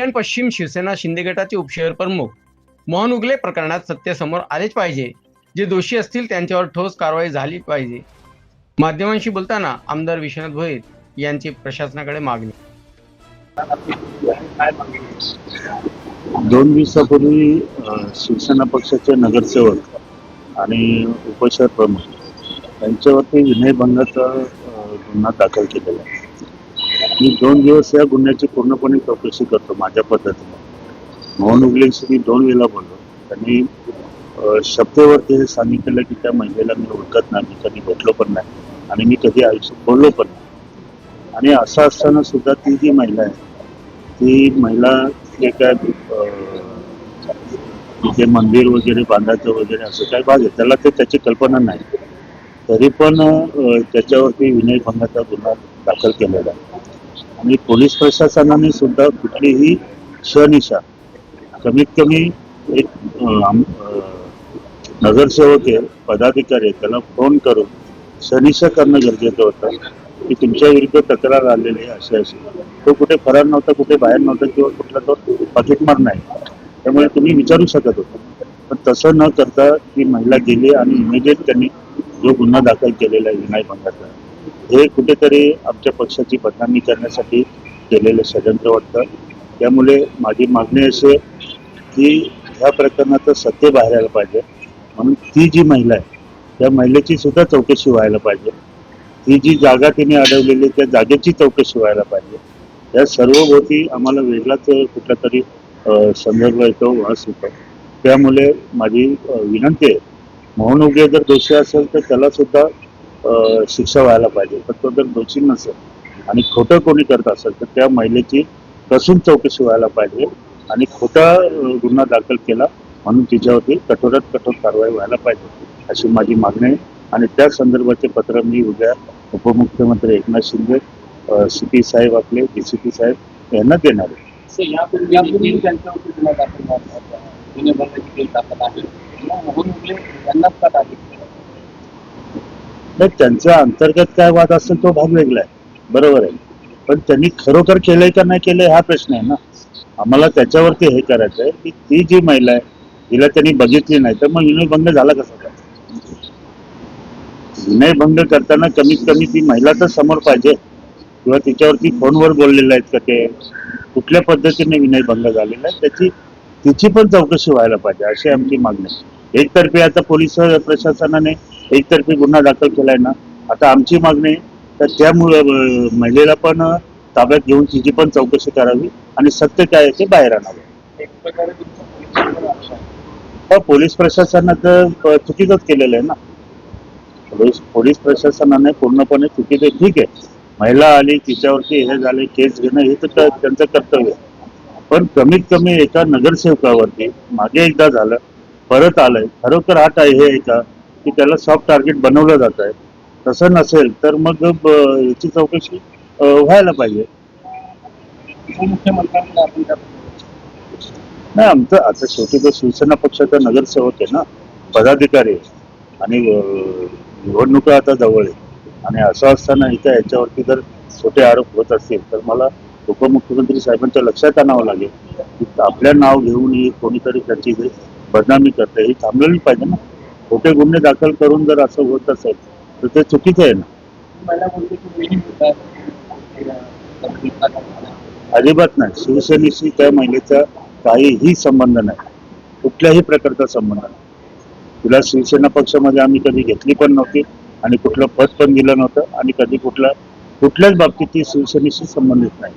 कल्याण पश्चिम शिवसेना शिंदे गटाचे उपशहर प्रमुख मोहन उगले प्रकरणात सत्तेसमोर आलेच पाहिजे. जे दोषी असतील त्यांच्यावर ठोस कारवाई झाली पाहिजे. माध्यमांशी बोलताना आमदार विश्वनाथ भोईर यांची प्रशासनाकडे मागणी. दोन दिवसापूर्वी शिवसेना पक्षाचे नगरसेवक आणि उपशहर प्रमुख यांच्यावरती विनयभंगाचा गुन्हा दाखल केलेला आहे. मी दोन दिवस या गुन्ह्याची पूर्णपणे चौकशी करतो माझ्या पद्धतीने. मोहन उगलेंशी मी दोन वेळा बोललो. त्यांनी अ, शब्देवरती हे सांगितलेलं की त्या महिलेला मी ओळखत नाही मी कधी भेटलो पण नाही आणि मी कधी आयुष्यात बोललो पण नाही. आणि असं असताना सुद्धा ती जी महिला आहे ती महिला जे काय अं, तिथे मंदिर वगैरे बांधायचं वगैरे असं काय भाग आहे त्याला ते त्याची कल्पना नाही. तरी पण त्याच्यावरती विनयभंगाचा गुन्हा दाखल केलेला आहे. आणि पोलीस प्रशासनाने सुद्धा कुठलीही शनिशा कमीत कमी एक नगरसेवक आहे पदाधिकारी आहे त्याला फोन करून शनिशा करणं गरजेचं होतं. की तुमच्या विरुद्ध तक्रार आलेली आहे अशी अशी. तो कुठे फरार नव्हता कुठे बाहेर नव्हता किंवा कुठला तो पाकिटमार नाही. त्यामुळे तुम्ही विचारू शकत होता. पण तसं न करता ती महिला गेली आणि इमिजिएट त्यांनी जो गुन्हा दाखल केलेला आहे विनय भंगाचा हे कुठेतरी आमच्या पक्षाची बदनामी करण्यासाठी केलेलं षडयंत्र वाटतं. त्यामुळे माझी मागणी अशी आहे की ह्या प्रकरणाचं सत्य बाहेर यायला पाहिजे. म्हणून ती जी महिला आहे त्या महिलेची सुद्धा चौकशी व्हायला पाहिजे. ती जी जागा तिने अडवलेली आहे, त्या जागेची चौकशी व्हायला पाहिजे. या सर्वभोवती आम्हाला वेगळाच कुठला तरी संदर्भ येतो वास येतो. त्यामुळे माझी विनंती आहे. मोहन उगे जर दोषी असेल तर त्याला सुद्धा शिक्षा व्हायला पाहिजे. तर तो जर दोषी नसेल आणि खोटं कोणी करत असेल तर त्या महिलेची कसून चौकशी व्हायला पाहिजे आणि खोटा गुन्हा दाखल केला म्हणून तिच्यावरती कठोरात कठोर कारवाई व्हायला पाहिजे अशी माझी मागणी आहे. आणि त्या संदर्भाचे पत्र मी उद्या उपमुख्यमंत्री एकनाथ शिंदे सी पी साहेब आपले डी सी पी साहेब यांना देणार आहे. त्यांच्यावरती गुन्हा दाखल दाखल आहे. तर त्यांचा अंतर्गत काय वाद असेल तो भाग वेगळा आहे. बरोबर आहे. पण त्यांनी खरोखर केलंय का नाही केलंय हा प्रश्न आहे ना. आम्हाला त्याच्यावरती हे करायचं आहे की ती जी महिला आहे तिला त्यांनी बघितली नाही तर मग विनयभंग झाला कसा काय? विनयभंग करताना कमीत कमी ती महिला तर समोर पाहिजे. किंवा तिच्यावरती फोनवर बोललेले आहेत का ते? कुठल्या पद्धतीने विनयभंग झालेला आहे? त्याची तिची पण चौकशी व्हायला पाहिजे अशी आमची मागणी एकतर्फे एकतर्फी आता पोलीस प्रशासनाने एकतर्फी गुन्हा दाखल केलाय ना आता आमची मागणी आहे तर त्यामुळे अं, महिलेला पण ताब्यात घेऊन तिची पण चौकशी करावी आणि सत्य काय आहे ते बाहेर आणावं एक आहे. पोलीस प्रशासनाचं अं, चुकीचंच केलेलं आहे ना पोलीस पोलीस प्रशासनाने पूर्णपणे चुकीचं ठीक आहे महिला आली तिच्यावरती हे झाले केस घेणं हे तर त्यांचं कर्तव्य आहे. पण कमीत कमी एका नगरसेवकावरती मागे एकदा झालं परत आलंय खरोखर हा काय हे आहे की त्याला सॉफ्ट टार्गेट बनवलं जात आहे. तसं नसेल तर मग याची चौकशी व्हायला पाहिजे. नाही आमचं आता शेवटी तर शिवसेना पक्षाचा नगरसेवक आहे ना पदाधिकारी आणि निवडणुका आता जवळ आहे. आणि असं असताना इथं याच्यावरती जर छोटे आरोप होत असतील तर मला उपमुख्यमंत्री साहेबांच्या लक्षात आणावं लागेल. की आपल्या नाव घेऊन ही कोणीतरी त्याची बदनामी करते ही थांबलेली पाहिजे ना. खोटे गुन्हे दाखल करून जर असं होत असेल तर ते चुकीचं आहे ना? अजिबात नाही. शिवसेनेशी त्या महिलेचा काहीही संबंध नाही. कुठल्याही प्रकारचा संबंध नाही. तिला शिवसेना पक्षामध्ये आम्ही कधी घेतली पण नव्हती आणि कुठलं पद पण दिलं नव्हतं आणि कधी कुठला कुठल्याच बाबतीत ती शिवसेनेशी संबंधित नाही.